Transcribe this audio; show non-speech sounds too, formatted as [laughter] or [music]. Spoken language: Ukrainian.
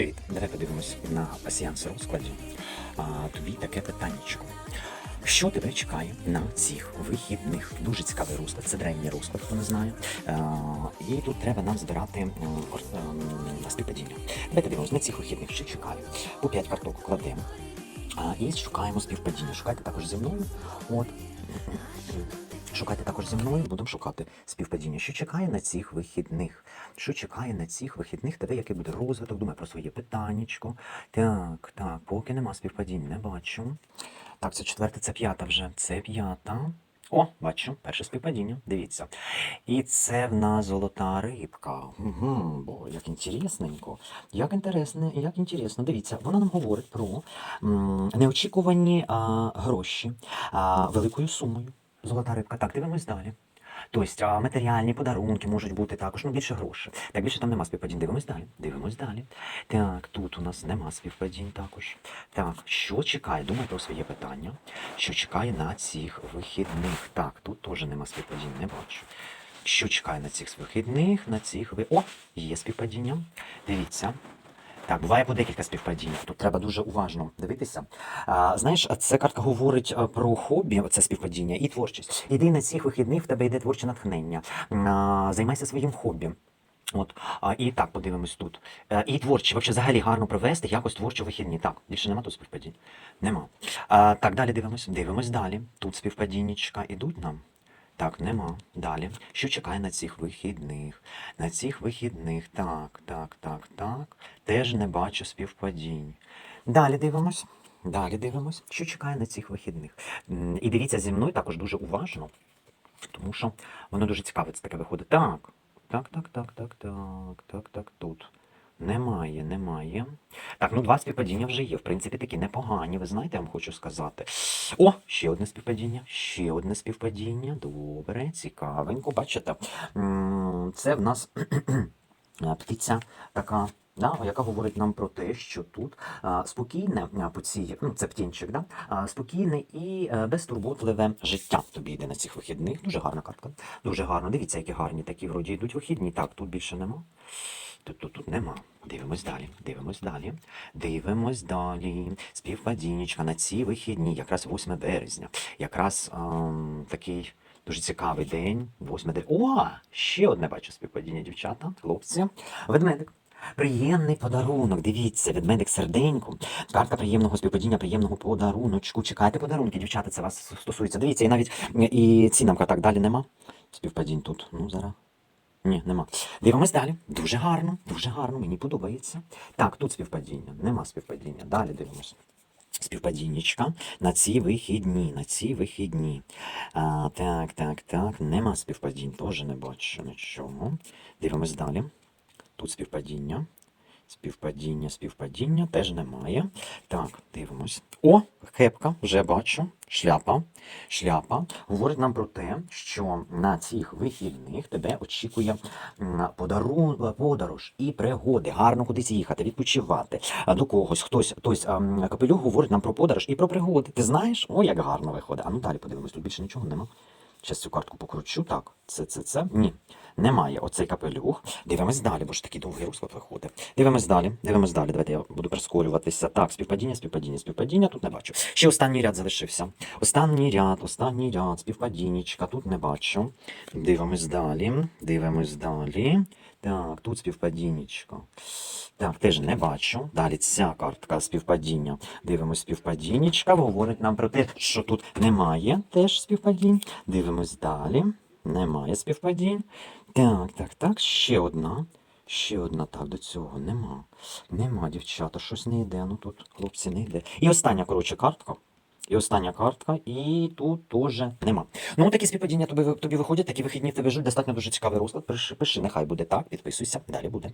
Привіт! Давай подивимось на пасіянс розкладі. А, тобі таке питаннячко. Що тебе чекає на цих вихідних? Дуже цікавий розклад. Це древній розклад, хто не знає. А, і тут треба нам збирати ем, співпадіння. Давайте дивимось на цих вихідних, що чекає. По 5 карток кладемо. І шукаємо співпадіння. Шукайте також зі мною. От. Шукайте також зі мною, будемо шукати співпадіння. Що чекає на цих вихідних? Що чекає на цих вихідних? Тебе який буде розвиток? Думай про своє питаннячко. Так, так, поки нема співпадінь, не бачу. Так, це четверта, це п'ята вже. Це п'ята. О, бачу, перше співпадіння. Дивіться. І це в нас золота рибка. Угу, бо як інтересненько. Як інтересно, як інтересно. Дивіться, вона нам говорить про м, неочікувані а, гроші а, великою сумою. Золота рибка. Так, дивимось далі. Тобто матеріальні подарунки можуть бути також, ну більше грошей. Так, більше там нема співпадінь. Дивимось далі. Дивимось далі. Так, тут у нас нема співпадінь також. Так, що чекає? Думай про своє питання. Що чекає на цих вихідних? Так, тут теж нема співпадінь, не бачу. Що чекає на цих вихідних, на цих ви. О, є співпадіння. Дивіться. Так, буває по декілька співпадінь. Тут треба дуже уважно дивитися. А, знаєш, ця картка говорить про хобі, це співпадіння, і творчість. Іди на цих вихідних, в тебе йде творче натхнення. А, займайся своїм хобі. От, а, і так подивимось тут. Е, і творчі, взагалі взагалі гарно провести якось творчо вихідні. Так, більше нема тут співпадінь. Нема. А, так, далі дивимось. Дивимось далі. Тут співпадіннячка ідуть нам. Так, нема. Далі. Що чекає на цих вихідних? На цих вихідних. Так, так, так, так. Теж не бачу співпадінь. Далі дивимось. Далі дивимось, що чекає на цих вихідних. І дивіться зі мною також дуже уважно, тому що воно дуже цікаве це таке виходить. Так, так, так, так, так, так, так, так, тут. Немає, немає. Так, ну два співпадіння вже є. В принципі, такі непогані. Ви знаєте, я вам хочу сказати. О, ще одне співпадіння, ще одне співпадіння. Добре, цікавенько. Бачите, це в нас [clears throat] птиця така. Да, яка говорить нам про те, що тут а, спокійне а, по цій, ну це птінчик, да, а, спокійне і е, безтурботливе життя тобі йде на цих вихідних. Дуже гарна картка. Дуже гарно. Дивіться, які гарні такі вроді йдуть вихідні. Так, тут більше нема. Тут, тут, нема. Дивимось далі. Дивимось далі. Дивимось далі. Співпадінечка на ці вихідні, якраз 8 березня. Якраз ем, такий дуже цікавий день. 8 березня. О! Ще одне бачу співпадіння, дівчата, хлопці. Ведмедик. Приємний подарунок. Дивіться, ведмедик серденько. Картка приємного співпадіння, приємного подаруночку. Чекайте подарунки, дівчата, це вас стосується. Дивіться, і навіть і цінамка так далі нема. Співпадінь тут. Ну, зараз. Ні, нема. Дивимось далі. Дуже гарно, дуже гарно, мені подобається. Так, тут співпадіння, нема співпадіння. Далі дивимось. Співпадіннячка на ці вихідні, на ці вихідні. А, так, так, так, нема співпадінь, теж не бачу нічого. Дивимось далі. Тут співпадіння. Співпадіння, співпадіння теж немає. Так, дивимось. О, кепка, вже бачу. Шляпа. Шляпа говорить нам про те, що на цих вихідних тебе очікує м, подарун, подорож і пригоди. Гарно кудись їхати, відпочивати. До когось хтось, хтось капелюх говорить нам про подорож і про пригоди. Ти знаєш? О, як гарно виходить. А ну далі подивимось, тут більше нічого нема. Зараз цю картку покручу. Так, це, це, це. Ні. Немає оцей капелюх. Дивимось далі, бо ж такий довгий розклад виходить. Дивимось далі, дивимось далі. Давайте я буду прискорюватися. Так, співпадіння, співпадіння, співпадіння. Тут не бачу. Ще останній ряд залишився. Останній ряд, останній ряд, співпадіннячка. Тут не бачу. Дивимось далі. Дивимось далі. Так, тут співпадіннячка. Так, теж не бачу. Далі ця картка співпадіння. Дивимось співпадіннячка. Говорить нам про те, що тут немає теж співпадінь. Дивимось далі. Немає співпадінь. Так, так, так, ще одна. Ще одна, так, до цього нема. Нема, дівчата, щось не йде. Ну тут, хлопці, не йде. І остання, коротше, картка. І остання картка, і тут теж нема. Ну, такі співпадіння тобі, тобі виходять, такі вихідні тебе жуть. Достатньо дуже цікавий розклад. Пиши, пиши, нехай буде так, підписуйся, далі буде.